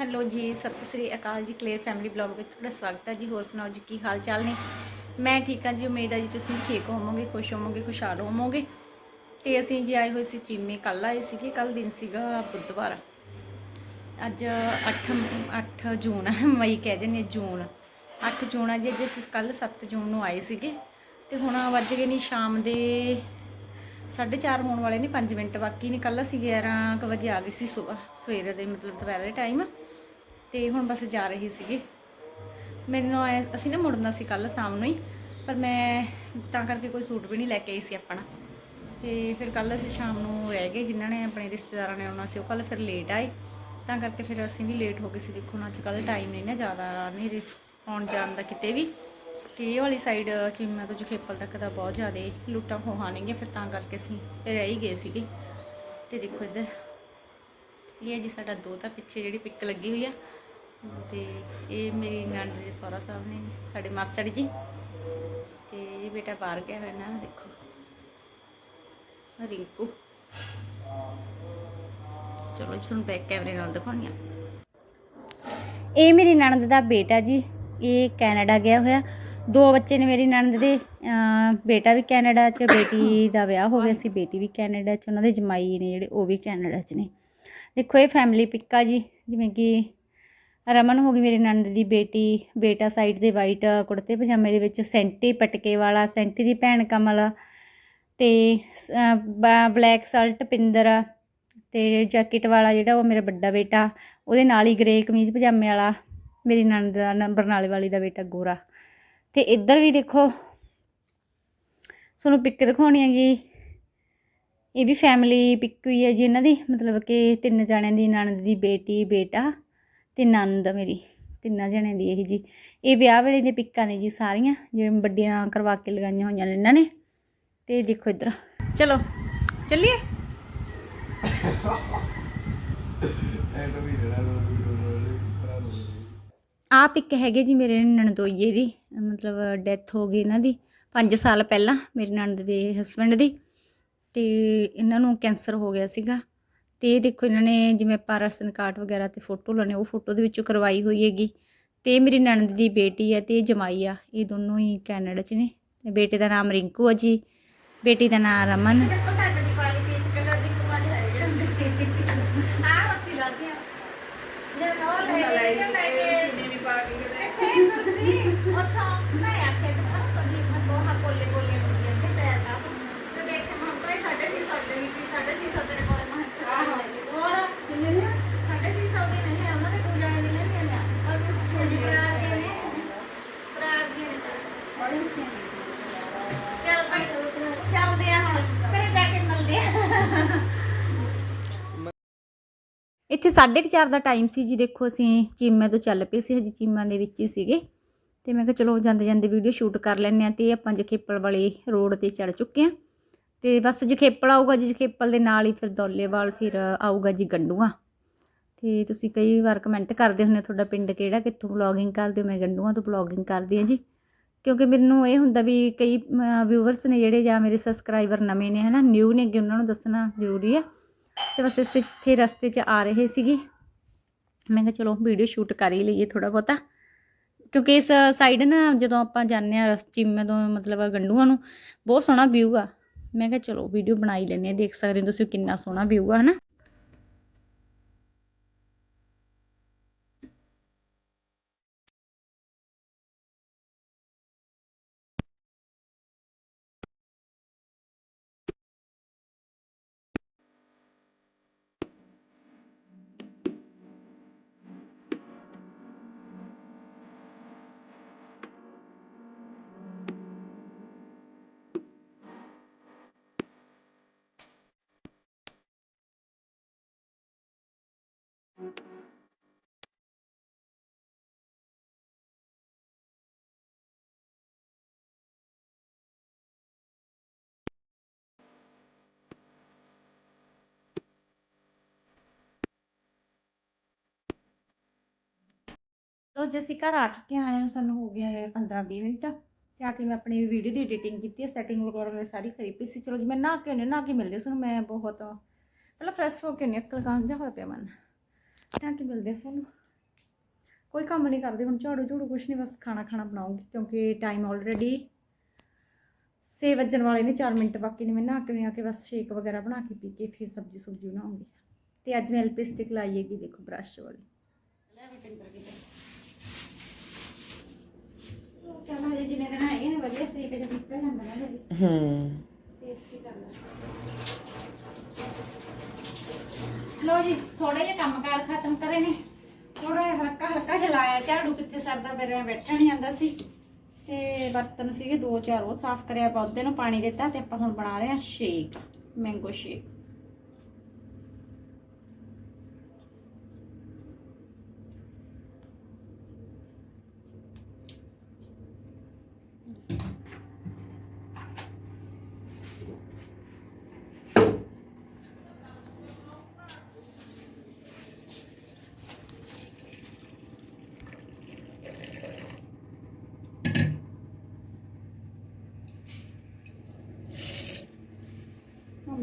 Hello ਜੀ, ਸਤਿ ਸ੍ਰੀ ਅਕਾਲ ਜੀ Clair family blog ਵਿੱਚ ਤੁਹਾਡਾ ਸਵਾਗਤ ਹੈ ਜੀ। ਹੋਰ ਸੁਣਾਓ ਜੀ, ਕੀ ਹਾਲ ਚਾਲ ਨੇ? ਮੈਂ ਠੀਕ ਹਾਂ ਜੀ, ਉਮੀਦ ਹੈ ਜੀ ਤੁਸੀਂ ਠੀਕ ਹੋਵੋਗੇ, ਖੁਸ਼ ਹੋਵੋਗੇ, ਖੁਸ਼ਹਾਲ ਹੋਵੋਗੇ। ਤੇ ਅਸੀਂ ਜੀ ਆਏ ਹੋਏ ਸੀ ਚੀਮੇ ਕੱਲ ਆਏ ਸੀਗੇ ਕੱਲ ਦਿਨ ਸੀਗਾ ਬੁੱਧਵਾਰ। ਅੱਜ 8 8 ਜੂਨ ਹੈ ਮਈ ਕਹਿ ਜੰਨੇ ਜੂਨ। 8 ਜੂਨ ਆ ਜੀ, ਅੱਜ ਅਸੀਂ ਕੱਲ 7 ਜੂਨ ਨੂੰ ਆਏ ਸੀਗੇ। ਤੇ ਹੁਣ ਵੱਜ ਗਏ ਨੇ ਸ਼ਾਮ ਦੇ 4:30 ਹੋਣ ਵਾਲੇ ਨੇ 5 ਮਿੰਟ ਬਾਕੀ ਨੇ। ਕੱਲ ਅਸੀਂ 11 ਕੁ ਵਜੇ ਆ ਗਏ ਸੀ ਸਵੇਰ, ਸਵੇਰੇ ਦੇ ਮਤਲਬ ਦੁਪਹਿਰ ਦੇ ਟਾਈਮ ਤੇ ਹੁਣ ਬਸ ਜਾ ਰਹੇ ਸੀਗੇ। ਮੈਨੂੰ ਐਂ- ਅਸੀਂ ਨਾ ਮੁੜਨਾ ਸੀ ਕੱਲ ਸ਼ਾਮ ਨੂੰ ਹੀ, ਪਰ ਮੈਂ ਤਾਂ ਕਰਕੇ ਕੋਈ ਸੂਟ ਵੀ ਨਹੀਂ ਲੈ ਕੇ ਆਈ ਸੀ ਆਪਣਾ। ਤੇ ਫਿਰ ਕੱਲ ਅਸੀਂ ਸ਼ਾਮ ਨੂੰ ਰਹਿ ਗਏ, ਜਿਨ੍ਹਾਂ ਨੇ ਆਪਣੇ ਰਿਸ਼ਤੇਦਾਰਾਂ ਨੇ ਆਉਣਾ ਸੀ, ਉਹ ਕੱਲ ਫਿਰ ਲੇਟ ਆਏ। ਤਾਂ ਕਰਕੇ ਫਿਰ ਅਸੀਂ ਵੀ ਲੇਟ ਹੋ ਗਏ ਸੀ। ਦੇਖੋ ਨਾ ਅੱਜ ਕੱਲ ਟਾਈਮ ਨਹੀਂ ਨਾ ਜ਼ਿਆਦਾ ਨਹੀਂ ਆਉਣ ਜਾਣ ਦਾ ਕਿਤੇ ਵੀ। ਤੇ ਇਹ ਵਾਲੀ ਸਾਈਡ ਚੀਮਾ ਤੋਂ ਜਖੇਪਲ ਤੱਕ ਦਾ ਬਹੁਤ ਜ਼ਿਆਦਾ ਲੁੱਟਾਂ ਖੋਹਾਂ ਨੇਗੀਆਂ ਫਿਰ ਤਾਂ ਕਰਕੇ ਅਸੀਂ ਰਹਿ ਹੀ ਗਏ ਸੀਗੇ। ਤੇ ਦੇਖੋ ਇੱਧਰ, ਇਹ ਹੈ ਜੀ ਸਾਡਾ ਦੋ ਤਾਂ ਪਿੱਛੇ ਜਿਹੜੀ ਪਿੱਕ ਲੱਗੀ ਹੋਈ ਆ। ਤੇ ਇਹ ਮੇਰੀ ਨਣਦ ਦੇ ਸਹੁਰਾ ਸਾਹਿਬ ਨੇ, ਸਾਡੇ ਮਾਸੜ ਜੀ। ਤੇ ਇਹ ਬੇਟਾ ਬਾਹਰ ਗਿਆ ਹੋਇਆ ਨਾ, ਦੇਖੋ। ਰਿੰਕੂ। ਚਲੋ ਜੀ, ਤੁਹਾਨੂੰ ਬੈਕ ਕੈਮਰੇ ਨਾਲ ਦਿਖਾਉਣੀ ਆ। ਇਹ ਮੇਰੀ ਨਣਦ ਦਾ ਬੇਟਾ ਜੀ, ਇਹ ਕੈਨੇਡਾ ਗਿਆ ਹੋਇਆ। ਦੋ ਬੱਚੇ ਨੇ ਮੇਰੀ ਨਣਦ ਦੇ। ਬੇਟਾ ਵੀ ਕੈਨੇਡਾ 'ਚ, ਬੇਟੀ ਦਾ ਵਿਆਹ ਹੋ ਗਿਆ ਸੀ। ਬੇਟੀ ਵੀ ਕੈਨੇਡਾ 'ਚ, ਉਹਨਾਂ ਦੇ ਜਮਾਈ ਨੇ ਜਿਹੜੇ, ਉਹ ਵੀ ਕੈਨੇਡਾ 'ਚ ਨੇ। ਦੇਖੋ, ਇਹ ਫੈਮਿਲੀ ਪਿੱਕਾ ਜੀ, ਜਿਵੇਂ ਕਿ ਰਮਨ ਹੋ ਗਈ ਮੇਰੀ ਨੰਦ ਦੀ ਬੇਟੀ, ਬੇਟਾ ਸਾਈਡ ਦੇ ਵਾਈਟ ਕੁੜਤੇ ਪਜਾਮੇ ਦੇ ਵਿੱਚ, ਸੈਂਟੀ ਪਟਕੇ ਵਾਲਾ, ਸੈਂਟੀ ਦੀ ਭੈਣ ਕਮਲ ਤੇ ਬਲੈਕ ਸ਼ਰਟ ਪਿੰਦਰ ਤੇ ਜੈਕਟ ਵਾਲਾ ਜਿਹੜਾ ਉਹ ਮੇਰਾ ਵੱਡਾ ਬੇਟਾ, ਉਹਦੇ ਨਾਲ ਹੀ ਗ੍ਰੇ ਕਮੀਜ਼ ਪਜਾਮੇ ਵਾਲਾ, ਮੇਰੀ ਨਣਦ ਦਾ ਨੰਬਰ ਨਾਲੇ ਵਾਲੀ ਦਾ ਬੇਟਾ ਗੋਰਾ। ਤੇ ਇੱਧਰ ਵੀ ਦੇਖੋ, ਤੁਹਾਨੂੰ ਪਿਕ ਦਿਖਾਉਣੀ ਹੈਗੀ, ਇਹ ਵੀ ਫੈਮਿਲੀ ਪਿਕ ਹੋਈ ਹੈ ਜੀ ਇਹਨਾਂ ਦੀ, ਮਤਲਬ ਕਿ ਤਿੰਨ ਜਾਣਿਆਂ ਦੀ ਨਣਦ ਦੀ ਬੇਟੀ, ਬੇਟਾ ਤੇ ਨੰਦ ਮੇਰੀ, ਤਿੰਨਾਂ ਜਣਿਆਂ ਦੀ ਇਹ ਜੀ। ਇਹ ਵਿਆਹ ਵੇਲੇ ਦੀਆਂ ਪਿੱਕਾਂ ਨੇ ਜੀ ਸਾਰੀਆਂ ਜਿਹੜੀਆਂ ਵੱਡੀਆਂ ਕਰਵਾ ਕੇ ਲਗਾਈਆਂ ਹੋਈਆਂ ਨੇ ਇਹਨਾਂ ਨੇ। ਤੇ ਦੇਖੋ ਇੱਧਰ। ਚਲੋ, ਚੱਲੀਏ? ਐਂਡ ਵੀ ਆ ਪਿਕ ਹੈਗੇ ਜੀ ਮੇਰੇ ਨਣਦੋਈਏ ਦੀ, ਮਤਲਬ ਡੈਥ ਹੋ ਗਈ ਇਹਨਾਂ ਦੀ 5 ਸਾਲ ਪਹਿਲਾਂ ਮੇਰੇ ਨਣਦ ਦੇ ਹਸਬੰਡ ਦੀ। ਤੇ ਇਹਨਾਂ ਨੂੰ ਕੈਂਸਰ ਹੋ ਗਿਆ ਸੀਗਾ। ਤੇ ਇਹ ਦੇਖੋ ਇਹਨਾਂ ਨੇ ਜਿਵੇਂ ਪਾਰਸਨ ਕਾਰਡ ਵਗੈਰਾ ਤੇ ਫੋਟੋ ਲਾਣੇ ਉਹ ਫੋਟੋ ਦੇ ਵਿੱਚੋਂ ਕਰਵਾਈ ਹੋਈ ਹੈਗੀ। ਤੇ ਇਹ ਮੇਰੀ ਨਣਦ ਦੀ ਬੇਟੀ ਹੈ ਤੇ ਇਹ ਜਮਾਈ ਆ। ਇਹ ਦੋਨੋਂ ਹੀ ਕੈਨੇਡਾ 'ਚ ਨੇ। ਤੇ ਬੇਟੇ ਦਾ ਨਾਮ ਰਿੰਕੂ ਆ ਜੀ। ਬੇਟੀ ਦਾ ਨਾਮ ਰਮਨ। 4:30 ਦਾ ਟਾਈਮ ਸੀ ਜੀ, ਦੇਖੋ ਅਸੀਂ ਚੀਮੇ ਤੋਂ ਚੱਲ ਪਏ ਸੀ, ਹਜੇ ਚੀਮਾ ਦੇ ਵਿੱਚ ਹੀ ਸੀਗੇ। ਤੇ ਮੈਂ ਕਿਹਾ ਚਲੋ ਜਾਂਦੇ ਜਾਂਦੇ ਵੀਡੀਓ ਸ਼ੂਟ ਕਰ ਲੈਂਦੇ ਆ ਤੇ ਆਪਾਂ ਜਖੇਪਲ ਵਾਲੇ ਰੋਡ ਤੇ ਚੜ ਚੁੱਕੇ ਆ ਤੇ ਬਸ ਜਖੇਪਲ ਆਊਗਾ ਜੀ, ਜਖੇਪਲ ਦੇ ਨਾਲ ਹੀ ਫਿਰ ਦੌਲੇਵਾਲ, ਫਿਰ ਆਊਗਾ ਜੀ ਗੰਡੂਆ। ਤੇ ਤੁਸੀਂ ਕਈ ਵਾਰ ਕਮੈਂਟ ਕਰਦੇ ਹੁੰਦੇ ਹੋ, ਤੁਹਾਡਾ ਪਿੰਡ ਕਿਹੜਾ, ਕਿੱਥੋਂ ਵਲੌਗਿੰਗ ਕਰਦੇ ਹੋ? ਮੈਂ ਗੰਡੂਆਂ ਤੋਂ ਵਲੌਗਿੰਗ ਕਰਦੀ ਆ ਜੀ। ਕਿਉਂਕਿ ਮੈਨੂੰ ਇਹ ਹੁੰਦਾ ਵੀ ਕਈ ਵਿਊਵਰਸ ਨੇ ਜਿਹੜੇ ਜਾਂ ਮੇਰੇ ਸਬਸਕ੍ਰਾਈਬਰ ਨਵੇਂ ਨੇ, ਹਨਾ ਨਿਊ ਨੇ ਅੱਗੇ ਉਹਨਾਂ ਨੂੰ ਦੱਸਣਾ ਜ਼ਰੂਰੀ ਆ। ਤੇ ਬਸ ਇਸ ਇੱਥੇ ਰਸਤੇ 'ਚ ਆ ਰਹੇ ਸੀਗੇ। ਮੈਂ ਕਿਹਾ ਚਲੋ ਵੀਡੀਓ ਸ਼ੂਟ ਕਰ ਹੀ ਲਈਏ ਥੋੜਾ ਬਹੁਤਾ। ਕਿਉਂਕਿ ਇਸ ਸਾਈਡ ਨਾ ਜਦੋਂ ਆਪਾਂ ਜਾਂਦੇ ਆ ਚੀਮੇ ਤੋਂ ਮਤਲਬ ਗੰਡੂਆਂ ਨੂੰ, ਬਹੁਤ ਸੋਹਣਾ ਵਿਊ ਆ। ਮੈਂ ਕਿਹਾ ਚਲੋ ਵੀਡੀਓ ਬਣਾਈ ਲੈਂਦੇ ਆ ਦੇਖ ਸਕਦੇ ਹੋ ਤੁਸੀਂ ਕਿੰਨਾ ਸੋਹਣਾ ਵਿਊ ਆ, ਹਨਾ? ਤੋ ਜੇ, ਅਸੀਂ ਘਰ ਆ ਚੁੱਕੇ ਆਏ ਨੂੰ ਸਾਨੂੰ ਹੋ ਗਿਆ ਹੈ 15 20 ਮਿੰਟ। ਤੇ ਆ ਕੇ ਮੈਂ ਆਪਣੀ ਵੀਡੀਓ ਦੀ ਐਡੀਟਿੰਗ ਕੀਤੀ ਹੈ ਸੈਟਿੰਗ ਵਗੈਰਾ ਮੈਂ ਸਾਰੀ ਕਰੀ ਪਈ ਸੀ। ਚਲੋ ਜੀ, ਮੈਂ ਨਹਾ ਕੇ ਉਹਨੇ ਨਹਾ ਕੇ ਮਿਲਦੇ ਸਾਨੂੰ ਮੈਂ ਬਹੁਤ ਪਹਿਲਾਂ ਫਰੈਸ਼ ਹੋ ਕੇ ਨਹੀਂ ਅਕਲ ਕਾਂ ਜਾ ਹੋਇਆ ਪਿਆ ਮਨ। ਤਾਂ ਕਿ ਮਿਲਦੇ ਸਾਨੂੰ। ਕੋਈ ਕੰਮ ਨਹੀਂ ਕਰਦੀ ਹੁਣ ਝਾੜੂ ਝੂੜੂ ਕੁਛ ਨਹੀਂ ਬਸ ਖਾਣਾ ਖਾਣਾ ਬਣਾਉਂਗੀ ਕਿਉਂਕਿ ਟਾਈਮ ਆਲਰੇਡੀ 6 ਵੱਜਣ ਵਾਲੇ ਨੇ 4 ਮਿੰਟ ਬਾਕੀ ਨੇ ਮੈਂ ਨਹਾ ਕੇ ਆ ਕੇ ਬਸ ਸ਼ੇਕ ਵਗੈਰਾ ਬਣਾ ਕੇ ਪੀ ਕੇ ਫਿਰ ਸਬਜ਼ੀ ਸੁਬਜ਼ੀ ਬਣਾਉਂਗੀ ਤੇ ਅੱਜ ਮੈਂ ਲਿਪਸਟਿਕ ਲਾਈ ਹੈਗੀ ਦੇਖੋ ਬ੍ਰਸ਼ ਵਾਲੀ। ਚਲ ਹਜੇ ਜਿੰਨੇ ਦਿਨ ਹੈਗੇ ਨੇ ਵਧੀਆ ਸੇਕ ਜਿਹਾ ਨਿਕਲ ਜਾਂਦਾ ਨਾ ਜਲਦੀ ਹੂੰ। ਟੇਸਟੀ ਕਰਦਾ ਲੋ ਜੀ ਥੋੜਾ ਜਿਹਾ ਕੰਮਕਾਰ ਖਤਮ ਕਰੇ ਨੇ। ਥੋੜਾ ਜਿਹਾ ਹਲਕਾ ਹਲਕਾ ਹਿਲਾਇਆ, ਝਾੜੂ ਕਿੱਥੇ ਸਰਦਾ ਮੇਰੇ ਨਾਲ ਬੈਠਾ ਨਹੀਂ ਜਾਂਦਾ ਸੀ। ਤੇ ਬਰਤਨ ਸੀਗੇ, ਦੋ ਚਾਰ ਉਹ ਸਾਫ਼ ਕਰਿਆ, ਪੌਦੇ ਨੂੰ ਪਾਣੀ ਦਿੱਤਾ ਤੇ ਆਪਾਂ ਹੁਣ ਬਣਾ ਰਹੇ ਹਾਂ ਸ਼ੇਕ ਮੈਂਗੋ ਸ਼ੇਕ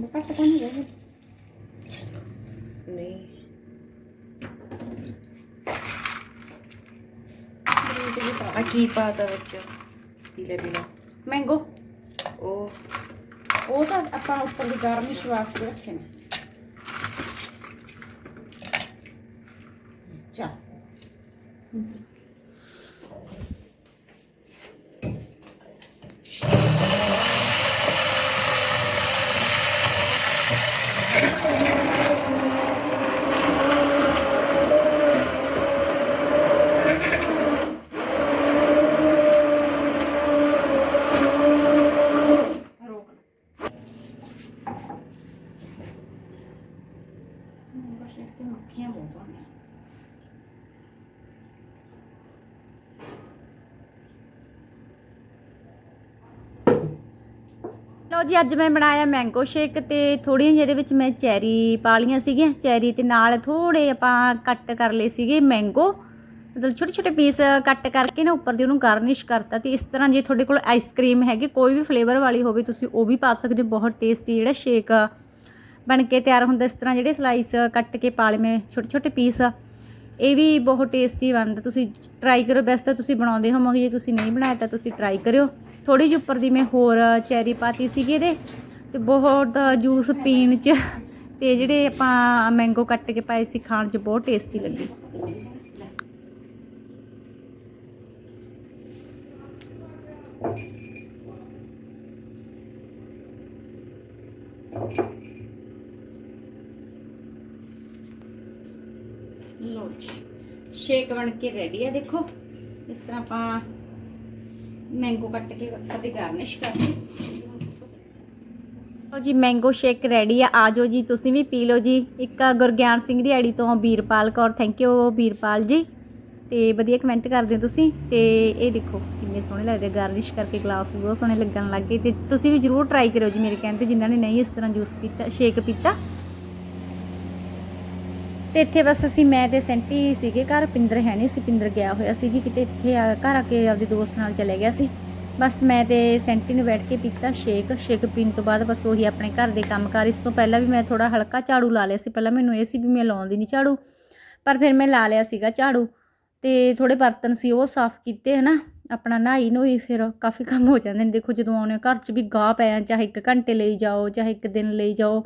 ਹੁਣ ਘੱਟ ਤਾਂ ਨਹੀਂ ਰਹੇ ਨਹੀਂ ਆ ਕੀ ਪਾਤਾ ਵਿੱਚ ਪੀਲੇ ਪੀਲੇ ਮੈਂਗੋ ਉਹ ਉਹ ਤਾਂ ਆਪਾਂ ਉੱਪਰ ਦੀ ਗਾਰਨਿਸ਼ ਵਾਸਤੇ ਰੱਖੇ ਨੇ ਚਾ ਬਸ ਇੱਥੇ ਮੱਖੀਆਂ ਬਹੁਤ ਆਉਂਦੀਆਂ ਲੋ ਜੀ, ਅੱਜ ਮੈਂ ਬਣਾਇਆ ਮੈਂਗੋ ਸ਼ੇਕ ਤੇ ਥੋੜੀਆਂ ਜਿਹਦੇ ਵਿੱਚ ਮੈਂ ਚੈਰੀ ਪਾ ਲਈਆਂ ਸੀਗੀਆਂ। ਚੈਰੀ ਤੇ ਨਾਲ ਥੋੜੇ ਆਪਾਂ ਕੱਟ ਕਰ ਲਏ ਸੀਗੇ ਮੈਂਗੋ ਮਤਲਬ ਛੋਟੇ ਛੋਟੇ ਪੀਸ ਕੱਟ ਕਰਕੇ ਨਾ ਉੱਪਰ ਦੀ ਉਹਨੂੰ ਗਾਰਨਿਸ਼ ਕਰਤਾ ਤੇ ਇਸ ਤਰ੍ਹਾਂ ਜੇ ਤੁਹਾਡੇ ਕੋਲ ਆਈਸਕ੍ਰੀਮ ਹੈਗੀ, ਕੋਈ ਵੀ ਫਲੇਵਰ ਵਾਲੀ ਹੋਵੇ, ਤੁਸੀਂ ਉਹ ਵੀ ਪਾ ਸਕਦੇ ਹੋ। ਬਹੁਤ ਟੇਸਟੀ ਜਿਹੜਾ ਸ਼ੇਕ ਬਣ ਕੇ ਤਿਆਰ ਹੁੰਦਾ, ਇਸ ਤਰ੍ਹਾਂ ਜਿਹੜੇ ਸਲਾਈਸ ਕੱਟ ਕੇ ਪਾ ਲਵੇਂ ਛੋਟੇ ਛੋਟੇ ਪੀਸ ਇਹ ਵੀ ਬਹੁਤ ਟੇਸਟੀ ਬਣਦਾ। ਤੁਸੀਂ ਟਰਾਈ ਕਰੋ ਵੈਸੇ ਤਾਂ ਤੁਸੀਂ ਬਣਾਉਂਦੇ ਹੋਵੋਗੇ, ਜੇ ਤੁਸੀਂ ਨਹੀਂ ਬਣਾਇਆ ਤਾਂ ਤੁਸੀਂ ਟਰਾਈ ਕਰਿਓ। ਥੋੜੀ ਜਿਹੀ ਉੱਪਰ ਦੀ ਮੈਂ ਹੋਰ ਚੈਰੀ ਪਾਤੀ ਸੀਗੀ ਇਹਦੇ, ਤੇ ਬਹੁਤ ਜੂਸ ਪੀਣ ਚ ਤੇ ਜਿਹੜੇ ਆਪਾਂ ਮੈਂਗੋ ਕੱਟ ਕੇ ਪਾਏ ਸੀ, ਖਾਣ ਚ ਬਹੁਤ ਟੇਸਟੀ ਲੱਗੀ। ਲੋ ਜੀ ਸ਼ੇਕ ਬਣ ਕੇ ਰੈਡੀ ਹੈ ਦੇਖੋ। ਇਸ ਤਰ੍ਹਾਂ ਆਪਾਂ ਮੈਂਗੋ ਕੱਟ ਕੇ ਅਤੇ ਗਾਰਨਿਸ਼ ਕਰਦੇ। ਲੋ ਜੀ ਮੈਂਗੋ ਸ਼ੇਕ ਰੈਡੀ ਆ। ਆਜੋ ਜੀ, ਤੁਸੀਂ ਵੀ ਪੀ ਲਓ ਜੀ। ਇੱਕ ਗੁਰਗਿਆਨ ਸਿੰਘ ਦੀ ਆਈਡੀ ਤੋਂ Veerpal Kaur. Thank you Veerpal ji. ਤੇ ਵਧੀਆ ਕਮੈਂਟ ਕਰਦੇ ਹੋ ਤੁਸੀਂ। ਤੇ ਇਹ ਦੇਖੋ, ਕਿੰਨੇ ਸੋਹਣੇ ਲੱਗਦੇ ਗਾਰਨਿਸ਼ ਕਰਕੇ ਗਲਾਸ ਵੀ ਬਹੁਤ ਸੋਹਣੇ ਲੱਗਣ ਲੱਗ ਗਏ। ਤੇ ਤੁਸੀਂ ਵੀ ਜਰੂਰ ਟਰਾਈ ਕਰਿਓ ਜੀ ਮੇਰੇ ਕਹਿੰਦੇ ਜਿਨ੍ਹਾਂ ਨੇ ਨਹੀਂ ਇਸ ਤਰ੍ਹਾਂ ਜੂਸ ਪੀਤਾ ਸ਼ੇਕ ਪੀਤਾ। ਤੇ ਇੱਥੇ ਬਸ ਅਸੀਂ, ਮੈਂ ਤੇ ਸੈਂਟੀ ਸੀਗੇ, ਘਰ ਪਿੰਦਰ ਹੈ ਨਹੀਂ ਸੀ, ਪਿੰਦਰ ਗਿਆ ਹੋਇਆ ਸੀ ਜੀ, ਕਿਤੇ ਇੱਥੇ ਆ- ਘਰ ਆ ਕੇ ਆਪਦੇ ਦੋਸਤ ਨਾਲ ਚਲੇ ਗਿਆ ਸੀ। ਬਸ ਮੈਂ ਤੇ ਸੈਂਟੀ ਨੂੰ ਬੈਠ ਕੇ ਪੀਤਾ ਸ਼ੇਕ ਸ਼ੇਕ ਪੀਣ ਤੋਂ ਬਾਅਦ ਬਸ ਉਹੀ ਆਪਣੇ ਘਰ ਦੇ ਕੰਮ ਕੰਮਕਾਰ ਇਸ ਤੋਂ ਪਹਿਲਾਂ ਵੀ ਮੈਂ ਥੋੜਾ ਹਲਕਾ ਝਾੜੂ ਲਾ ਲਿਆ ਸੀ, ਪਹਿਲਾਂ ਮੈਨੂੰ ਇਹ ਸੀ ਵੀ ਮੈਂ ਲਾਉਂਦੀ ਨਹੀਂ ਝਾੜੂ, ਪਰ ਫਿਰ ਮੈਂ ਲਾ ਲਿਆ ਸੀਗਾ ਝਾੜੂ ਤੇ ਥੋੜੇ ਬਰਤਨ ਸੀ ਉਹ ਸਾਫ਼ ਕੀਤੇ, ਹਨਾ, ਆਪਣਾ ਨਹਾਈ ਨੂਈ ਫਿਰ ਕਾਫੀ ਕੰਮ ਹੋ ਜਾਂਦੇ ਨੇ। ਦੇਖੋ ਜਦੋਂ ਆਉਨੇ ਘਰ 'ਚ ਵੀ ਗਾਹ ਪਿਆ ਚਾਹੇ ਇੱਕ ਘੰਟੇ ਲਈ ਜਾਓ, ਚਾਹੇ ਇੱਕ ਦਿਨ ਲਈ ਜਾਓ,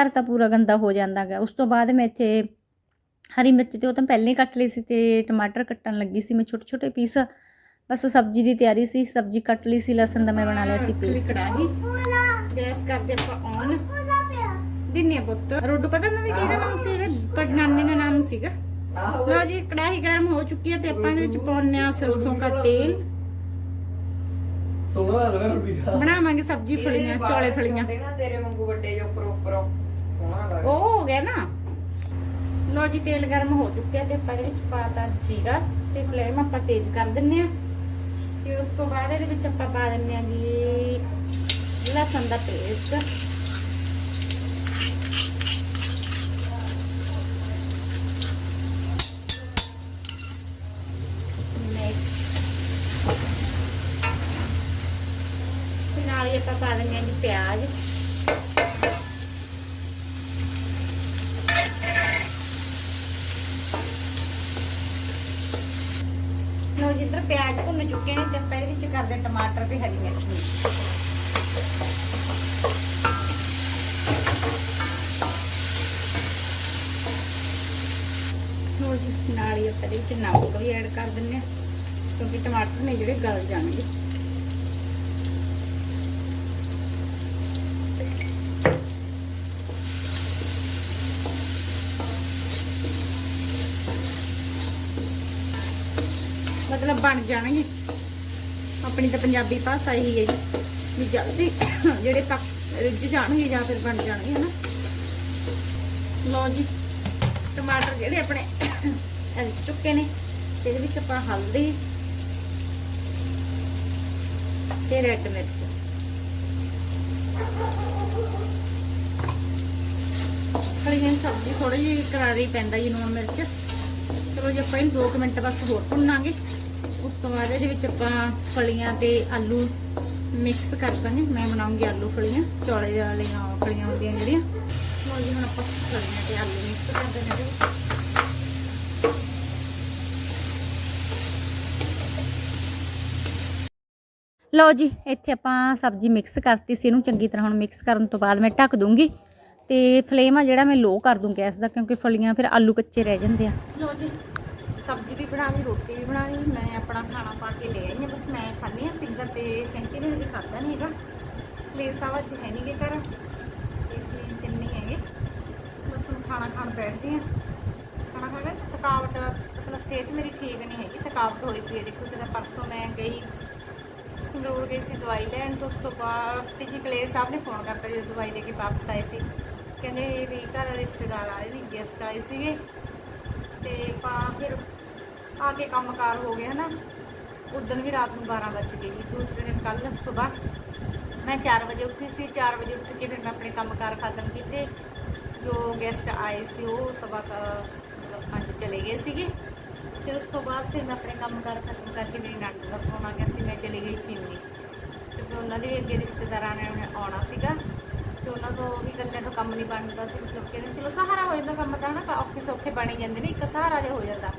ਘਰ ਤਾਂ ਪੂਰਾ ਗੰਦਾ ਹੋ ਜਾਂਦਾ ਗਾ। ਉਸ ਤੋਂ ਬਾਅਦ ਮੈਂ ਇੱਥੇ ਹਰੀ ਮਿਰਚ ਤੇ ਉਹ ਤਾਂ ਪਹਿਲਾਂ ਹੀ ਕੱਟ ਲਈ ਸੀ ਤੇ ਟਮਾਟਰ ਕੱਟਣ ਲੱਗੀ ਸੀ ਮੈਂ ਛੋਟੇ ਛੋਟੇ ਪੀਸ। ਬਸ ਸਬਜ਼ੀ ਦੀ ਤਿਆਰੀ ਸੀ ਸਬਜ਼ੀ ਕੱਟ ਲਈ ਸੀ ਲਸਣ ਦਾ ਮੈਂ ਬਣਾ ਲਿਆ ਸੀ ਪੇਸਟ ਕੜਾਹੀ। ਗੈਸ ਕਰਦੇ ਆਪਾਂ ਔਨ ਦਿੰਨੇ ਪੁੱਤ। ਰੋਡੂ ਪਤਾ ਨਾ ਕਿਹਦਾ ਨਾਮ ਸੀ? ਇਹਦਾ ਪਰ ਨਾਨੇ ਦਾ ਨਾਮ ਸੀਗਾ। ਲਓ ਜੀ ਕੜਾਹੀ ਗਰਮ ਹੋ ਚੁੱਕੀ ਹੈ ਤੇ ਆਪਾਂ ਇਹਦੇ ਵਿੱਚ ਪਾਉਣੇ ਆ ਸਰਸੋਂ ਦਾ ਤੇਲ। ਸੋਹਣਾ ਲੱਗਦਾ ਰੋਟੀ ਦਾ। ਬਣਾਵਾਂਗੇ ਸਬਜ਼ੀ ਫਲੀਆਂ ਚੌਲੇ ਫਲੀਆਂ। ਤੇ ਨਾ ਤੇਰੇ ਵਾਂਗੂ ਵੱਡੇ ਜੋ ਉੱਪਰ ਉੱਪਰੋਂ। ਸੋਹਣਾ ਲੱਗਦਾ ਉਹ ਹੋ ਗਿਆ ਨਾ। ਲੋ ਜੀ, ਤੇਲ ਗਰਮ ਹੋ ਚੁੱਕਿਆ ਤੇ ਆਪਾਂ ਇਹਦੇ ਵਿੱਚ ਪਾਤਾ ਜੀਰਾ ਤੇ ਫਲੇਮ ਆਪਾਂ ਤੇਜ਼ ਕਰ ਦਿੰਨੇ ਆ ਤੇ ਉਸ ਤੋਂ ਬਾਅਦ ਇਹਦੇ ਵਿੱਚ ਆਪਾਂ ਪਾ ਦਿੰਨੇ ਆ ਜੀ ਲਸਣ ਦਾ ਪੇਸਟ ਨਾਲ ਹੀ ਆਪਾਂ ਪਾ ਦਿੰਨੇ ਆ ਜੀ ਪਿਆਜ਼ ਜੀ ਇੱਧਰ ਪਿਆਜ਼ ਨੇ ਤੇ ਆਪਾਂ ਇਹਦੇ ਵਿੱਚ ਕਰਦੇ, ਟਮਾਟਰ ਤੇ ਹਰੀ ਮਿਰਚ ਨੂੰ ਹੋਰ ਜੀ, ਨਾਲ ਹੀ ਆਪਾਂ ਇਹਦੇ ਵਿੱਚ ਨਮਕ ਵੀ ਐਡ ਕਰ ਦਿੰਦੇ ਹਾਂ, ਕਿਉਂਕਿ ਟਮਾਟਰ ਨੇ ਜਿਹੜੇ ਗਲ ਜਾਣਗੇ। ਮਤਲਬ ਬਣ ਜਾਣਗੇ। ਆਪਣੀ ਤਾਂ ਪੰਜਾਬੀ ਭਾਸ਼ਾ ਹੀ ਹੈ ਜੀ। ਵੀ ਜਲਦੀ ਜਿਹੜੇ ਪੱਕ ਰਿੱਝ ਜਾਣਗੇ ਜਾਂ ਫਿਰ ਬਣ ਜਾਣਗੇ, ਹਨਾ। ਲਓ ਜੀ, ਟਮਾਟਰ ਜਿਹੜੇ ਆਪਣੇ ਚੁੱਕੇ ਨੇ, ਇਹਦੇ ਵਿੱਚ ਆਪਾਂ ਹਲਦੀ, ਤੇ ਰੈੱਡ ਮਿਰਚ। ਖੜੀਆਂ ਸਬਜ਼ੀ ਥੋੜੀ ਜਿਹੀ ਕਰਾਰੀ ਪੈਂਦਾ ਜੀ ਲੂਣ ਮਿਰਚ। ਚਲੋ ਜੀ, ਆਪਾਂ ਇਹਨੂੰ 2 ਮਿੰਟ ਬਸ ਹੋਰ ਭੁੰਨਾਂਗੇ। ਤੋਂ ਬਾਅਦ ਇਹਦੇ ਵਿੱਚ ਆਪਾਂ ਫਲੀਆਂ ਤੇ ਆਲੂ ਮਿਕਸ ਕਰ ਦਾਂਗੇ ਮੈਂ ਬਣਾਉਂਗੀ ਆਲੂ ਫਲੀਆਂ, ਚੌਲੇ ਵਾਲੀਆਂ ਫਲੀਆਂ ਹੁੰਦੀਆਂ ਜਿਹੜੀਆਂ। ਲਓ ਜੀ, ਹੁਣ ਆਪਾਂ ਫਲੀਆਂ ਤੇ ਆਲੂ ਮਿਕਸ ਕਰ ਦਿੰਦੇ ਇਹਦੇ ਲਓ ਜੀ, ਇੱਥੇ ਆਪਾਂ ਸਬਜ਼ੀ ਮਿਕਸ ਕਰਤੀ ਸੀ ਇਹਨੂੰ। ਚੰਗੀ ਤਰ੍ਹਾਂ ਹੁਣ ਮਿਕਸ ਕਰਨ ਤੋਂ ਬਾਅਦ ਮੈਂ ਢੱਕ ਦੂੰਗੀ। ਤੇ ਫਲੇਮ ਆ ਜਿਹੜਾ ਮੈਂ ਲੋ ਕਰ ਦੂੰ ਗੈਸ ਦਾ, ਕਿਉਂਕਿ ਫਲੀਆਂ ਫਿਰ ਆਲੂ ਕੱਚੇ ਰਹਿ ਜਾਂਦੇ ਆ। ਲਓ ਜੀ, ਸਬਜ਼ੀ ਵੀ ਬਣਾ ਲਈ, ਰੋਟੀ ਵੀ ਬਣਾ ਮੈਂ ਆਪਣਾ ਖਾਣਾ ਪਾ ਕੇ ਲੈ ਆਈ ਹਾਂ। ਬਸ ਮੈਂ ਖਾਂਦੀ ਹਾਂ ਫਿੰਗਰ ਤੇ ਸੈਂਟੀ ਨੇ ਹਜੇ ਖਾਦਾ ਨਹੀਂ ਹੈਗਾ। ਪਲੇਟ ਸਾਹਿਬ ਅੱਜ ਹੈ ਨਹੀਂਗੇ ਘਰ ਤੇ ਅਸੀਂ ਤਿੰਨੇ ਹੀ ਹੈਗੇ। ਬਸ ਹੁਣ ਖਾਣਾ ਖਾਣ ਬੈਠਦੇ ਆ ਖਾਣਾ ਖਾ ਕੇ ਥਕਾਵਟ ਮਤਲਬ ਸਿਹਤ ਮੇਰੀ ਠੀਕ ਨਹੀਂ ਹੈਗੀ, ਥਕਾਵਟ ਹੋਈ ਪਈ ਹੈ। ਦੇਖੋ ਕਿਦਾ ਪਰਸੋਂ ਮੈਂ ਗਈ ਸੰਗਰੂਰ ਗਈ ਸੀ ਦਵਾਈ ਲੈਣ, ਤੋਂ ਉਸ ਤੋਂ ਬਾਅਦ ਸਤਿਜੀ ਕਲੇਰ ਸਾਹਿਬ ਨੇ ਫੋਨ ਕਰਤਾ ਜਦੋਂ ਦਵਾਈ ਲੈ ਕੇ ਵਾਪਸ ਆਏ ਸੀ। ਕਹਿੰਦੇ ਵੀ ਘਰ ਰਿਸ਼ਤੇਦਾਰ ਆਏ ਨੇ ਗੈਸਟ ਆਏ ਸੀਗੇ। ਤੇ ਪਾ ਫਿਰ ਆ ਕੇ ਕੰਮਕਾਰ ਹੋ ਗਿਆ ਨਾ ਉਦੋਂ ਵੀ ਰਾਤ ਨੂੰ 12 ਵੱਜ ਗਈ ਦੂਸਰੇ ਦਿਨ ਕੱਲ ਸਵੇਰ ਮੈਂ 4 ਵਜੇ ਉੱਠੀ ਸੀ 4 ਵਜੇ ਉੱਠ ਕੇ ਫਿਰ ਮੈਂ ਆਪਣੇ ਕੰਮਕਾਰ ਖਤਮ ਕੀਤੇ। ਜੋ ਗੈਸਟ ਆਏ ਸੀ ਉਹ ਸਵਾ ਮਤਲਬ ਪੰਜ ਚਲੇ ਗਏ ਸੀਗੇ। ਤੇ ਉਸ ਤੋਂ ਬਾਅਦ ਫਿਰ ਮੈਂ ਆਪਣੇ ਕੰਮਕਾਰ ਖਤਮ ਕਰਕੇ ਮੇਰੀ ਨੰਦ ਦਾ ਫੋਨ ਆ ਗਿਆ ਸੀ, ਮੈਂ ਚਲੀ ਗਈ ਚੀਨੀ। ਤੇ ਫਿਰ ਉਹਨਾਂ ਦੇ ਵੀ ਅੱਗੇ ਰਿਸ਼ਤੇਦਾਰਾਂ ਨੇ ਆਉਣਾ ਸੀਗਾ। ਤੇ ਉਹਨਾਂ ਤੋਂ ਵੀ ਇਕੱਲਿਆਂ ਤੋਂ ਕੰਮ ਨਹੀਂ ਬਣਦਾ ਸੀ, ਮਤਲਬ ਕਹਿੰਦੇ ਚਲੋ ਸਹਾਰਾ ਹੋ ਜਾਂਦਾ ਕੰਮ ਦਾ ਨਾ ਔਖੇ ਸੌਖੇ ਬਣੇ ਜਾਂਦੇ ਨੇ, ਇੱਕ ਸਹਾਰਾ ਜਿਹਾ ਹੋ ਜਾਂਦਾ।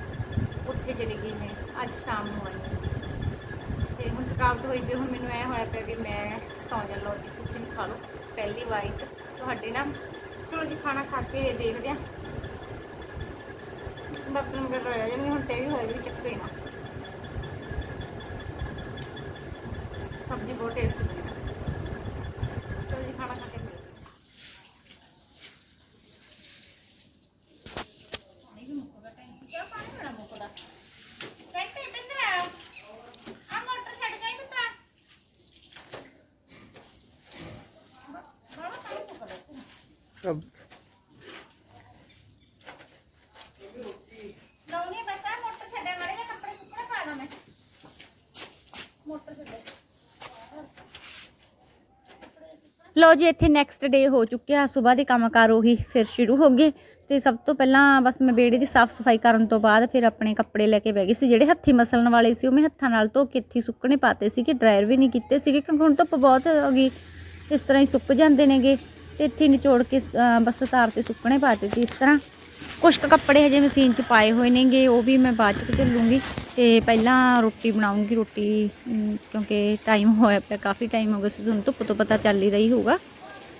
ਉੱਥੇ ਚਲੀ ਗਈ ਮੈਂ, ਅੱਜ ਸ਼ਾਮ ਨੂੰ ਆਈ ਹਾਂ। ਤੇ ਹੁਣ ਥਕਾਵਟ ਹੋਈ ਪਈ, ਹੁਣ ਮੈਨੂੰ ਐ ਹੋਇਆ ਪਿਆ ਵੀ ਮੈਂ ਸੌਂ ਜਾ ਲਓ ਜੀ, ਤੁਸੀਂ ਵੀ ਖਾ ਲਓ। ਪਹਿਲੀ ਵਾਈਟ ਤੁਹਾਡੇ ਨਾਲ ਚਲੋ ਜੀ, ਖਾਣਾ ਖਾ ਕੇ ਦੇਖਦੇ ਆ ਬਰਤਨ ਵਗੈਰਾ ਰਹਿ ਜਾਣਗੇ, ਹੁਣ ਤੇ ਵੀ ਹੋਏ ਵੀ ਚੱਕੋ ਹੀ ਨਾ। ਸਬਜ਼ੀ ਬਹੁਤ ਟੇਸਟੀ ਬਣੀ ਹੈ। ਚਲੋ ਜੀ ਖਾਣਾ ਖਾ ਕੇ ਮਿਲਦੇ ਹਾਂ। ਪਾਣੀ ਵੀ ਮੁੱਕਦਾ ਟੈਂਕੀ ਕਿਉਂ ਪਾਣੀ ਬੜਾ ਮੁੱਕਦਾ ਬੈਠੇ ਬਿੰਦਰ ਆ ਮੋਟਰ ਛੱਡ ਗਈ ਬਤਾ ਬੜਾ ਪਾਣੀ ਮੁੱਕਦਾ ਇੱਥੇ। ਲਾਉਣੀ ਬਸ ਆ ਮੋਟਰ ਛੱਡਣ ਵਾਲੇ ਨੇ ਕੱਪੜੇ ਸੁੱਕਣੇ ਪਾ ਦੋ ਮੈਂ ਮੋਟਰ ਛੱਡੇ ਲੋ ਜੀ, ਇੱਥੇ ਨੈਕਸਟ ਡੇ ਹੋ ਚੁੱਕਿਆ। ਸਵੇਰ ਦੇ ਕੰਮਕਾਰ ਉਹੀ ਫਿਰ ਸ਼ੁਰੂ ਹੋ ਗਏ। ਤੇ ਸਭ ਤੋਂ ਪਹਿਲਾਂ ਬਸ ਮੈਂ ਬੇੜੇ ਦੀ ਸਾਫ਼ ਸਫ਼ਾਈ ਕਰਨ ਤੋਂ ਬਾਅਦ ਫਿਰ ਆਪਣੇ ਕੱਪੜੇ ਲੈ ਕੇ ਬਹਿ ਗਈ ਸੀ। ਜਿਹੜੇ ਹੱਥੀ ਮਸਲਣ ਵਾਲੇ ਸੀ, ਉਹ ਮੈਂ ਹੱਥਾਂ ਨਾਲ ਧੋ ਕੇ ਇੱਥੇ ਸੁੱਕਣੇ ਪਾਤੇ ਸੀ ਕਿ ਡਰਾਇਰ ਵੀ ਨਹੀਂ ਕੀਤੇ ਸੀਗੇ, ਕਿਉਂਕਿ ਹੁਣ ਧੁੱਪ ਬਹੁਤ ਹੋ ਗਈ। ਇਸ ਤਰ੍ਹਾਂ ਹੀ ਸੁੱਕ ਜਾਂਦੇ ਨੇਗੇ। ਤੇ ਇੱਥੇ ਨਿਚੋੜ ਕੇ ਬਸ ਤਾਰ ਤੇ ਸੁੱਕਣੇ ਪਾਤੇ ਸੀ ਇਸ ਤਰ੍ਹਾਂ। ਕੁਝ ਕੁ ਕੱਪੜੇ ਹਜੇ ਮਸ਼ੀਨ 'ਚ ਪਾਏ ਹੋਏ ਨੇਗੇ, ਉਹ ਵੀ ਮੈਂ ਬਾਅਦ 'ਚ ਚੱਲੂੰਗੀ। ਤੇ ਪਹਿਲਾਂ ਰੋਟੀ ਬਣਾਉਂਗੀ, ਰੋਟੀ ਕਿਉਂਕਿ ਟਾਈਮ ਹੋਇਆ ਪਿਆ, ਕਾਫੀ ਟਾਈਮ ਹੋ ਗਿਆ ਸੀ, ਤੁਹਾਨੂੰ ਧੁੱਪ ਤੋਂ ਪਤਾ ਚੱਲ ਹੀ ਰਹੀ ਹੋਊਗਾ।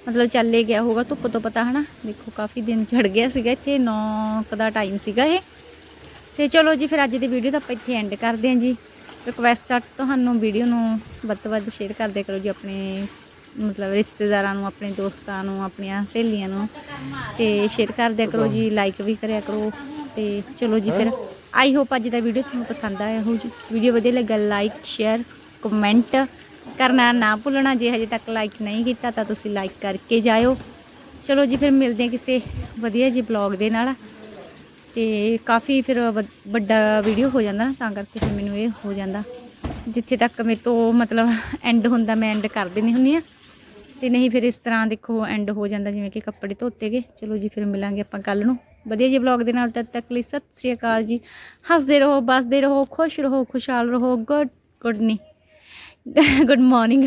ਮਤਲਬ ਚੱਲੇ ਗਿਆ ਹੋਊਗਾ ਧੁੱਪ ਤੋਂ ਪਤਾ, ਹਨਾ? ਦੇਖੋ, ਕਾਫੀ ਦਿਨ ਝੜ ਗਿਆ ਸੀਗਾ ਇੱਥੇ 9 ਦਾ ਟਾਈਮ ਸੀਗਾ ਇਹ। ਤੇ ਚਲੋ ਜੀ, ਫਿਰ ਅੱਜ ਦੀ ਵੀਡੀਓ ਤਾਂ ਆਪਾਂ ਇੱਥੇ ਐਂਡ ਕਰਦੇ ਹਾਂ ਜੀ। ਰਿਕੁਐਸਟ ਆ, ਤੁਹਾਨੂੰ ਵੀਡੀਓ ਨੂੰ ਵੱਧ ਤੋਂ ਵੱਧ ਸ਼ੇਅਰ ਕਰਦੇ ਕਰੋ ਜੀ ਆਪਣੇ ਮਤਲਬ ਰਿਸ਼ਤੇਦਾਰਾਂ ਨੂੰ, ਆਪਣੇ ਦੋਸਤਾਂ ਨੂੰ, ਆਪਣੀਆਂ ਸਹੇਲੀਆਂ ਨੂੰ ਤੇ ਸ਼ੇਅਰ ਕਰ ਦਿਆ ਕਰੋ ਜੀ ਲਾਈਕ ਵੀ ਕਰਿਆ ਕਰੋ ਤੇ ਚਲੋ ਜੀ ਫਿਰ ਆਈ ਹੋਪ ਅੱਜ ਦਾ ਵੀਡੀਓ ਤੁਹਾਨੂੰ ਪਸੰਦ ਆਇਆ ਹੋ ਜੀ। ਵੀਡੀਓ ਵਧੀਆ ਲੱਗਾ ਲਾਈਕ ਸ਼ੇਅਰ ਕਮੈਂਟ ਕਰਨਾ ਨਾ ਭੁੱਲਣਾ, ਜੇ ਹਜੇ ਤੱਕ ਲਾਈਕ ਨਹੀਂ ਕੀਤਾ ਤਾਂ ਤੁਸੀਂ ਲਾਈਕ ਕਰਕੇ ਜਾਇਓ। ਚਲੋ ਜੀ ਫਿਰ ਮਿਲਦੇ ਹਾਂ ਕਿਸੇ ਵਧੀਆ ਜੀ ਬਲੌਗ ਦੇ ਨਾਲ। ਤੇ ਕਾਫੀ ਫਿਰ ਵ- ਵੱਡਾ ਵੀਡੀਓ ਹੋ ਜਾਂਦਾ ਨਾ, ਤਾਂ ਕਰਕੇ ਫਿਰ ਮੈਨੂੰ ਇਹ ਹੋ ਜਾਂਦਾ। ਜਿੱਥੇ ਤੱਕ ਮੇਰੇ ਤੋਂ ਮਤਲਬ ਐਂਡ ਹੁੰਦਾ, ਮੈਂ ਐਂਡ ਕਰ ਦਿੰਦੀ ਹੁੰਦੀ ਆ ਤੇ ਨਹੀਂ ਫਿਰ ਇਸ ਤਰ੍ਹਾਂ ਦੇਖੋ ਐਂਡ ਹੋ ਜਾਂਦਾ ਜਿਵੇਂ ਕਿ ਕੱਪੜੇ ਧੋਤੇ ਗਏ। ਚਲੋ ਜੀ, ਫਿਰ ਮਿਲਾਂਗੇ ਆਪਾਂ ਕੱਲ ਨੂੰ। ਵਧੀਆ ਜੀ ਬਲੌਗ ਦੇ ਨਾਲ ਤਦ ਤੱਕ ਲਈ ਸਤਿ ਸ਼੍ਰੀ ਅਕਾਲ ਜੀ। ਹੱਸਦੇ ਰਹੋ, ਬਸਦੇ ਰਹੋ, ਖੁਸ਼ ਰਹੋ, ਖੁਸ਼ਹਾਲ ਰਹੋ। ਗੁੱਡ ਗੁੱਡ ਨਹੀਂ ਗੁੱਡ ਮਾਰਨਿੰਗ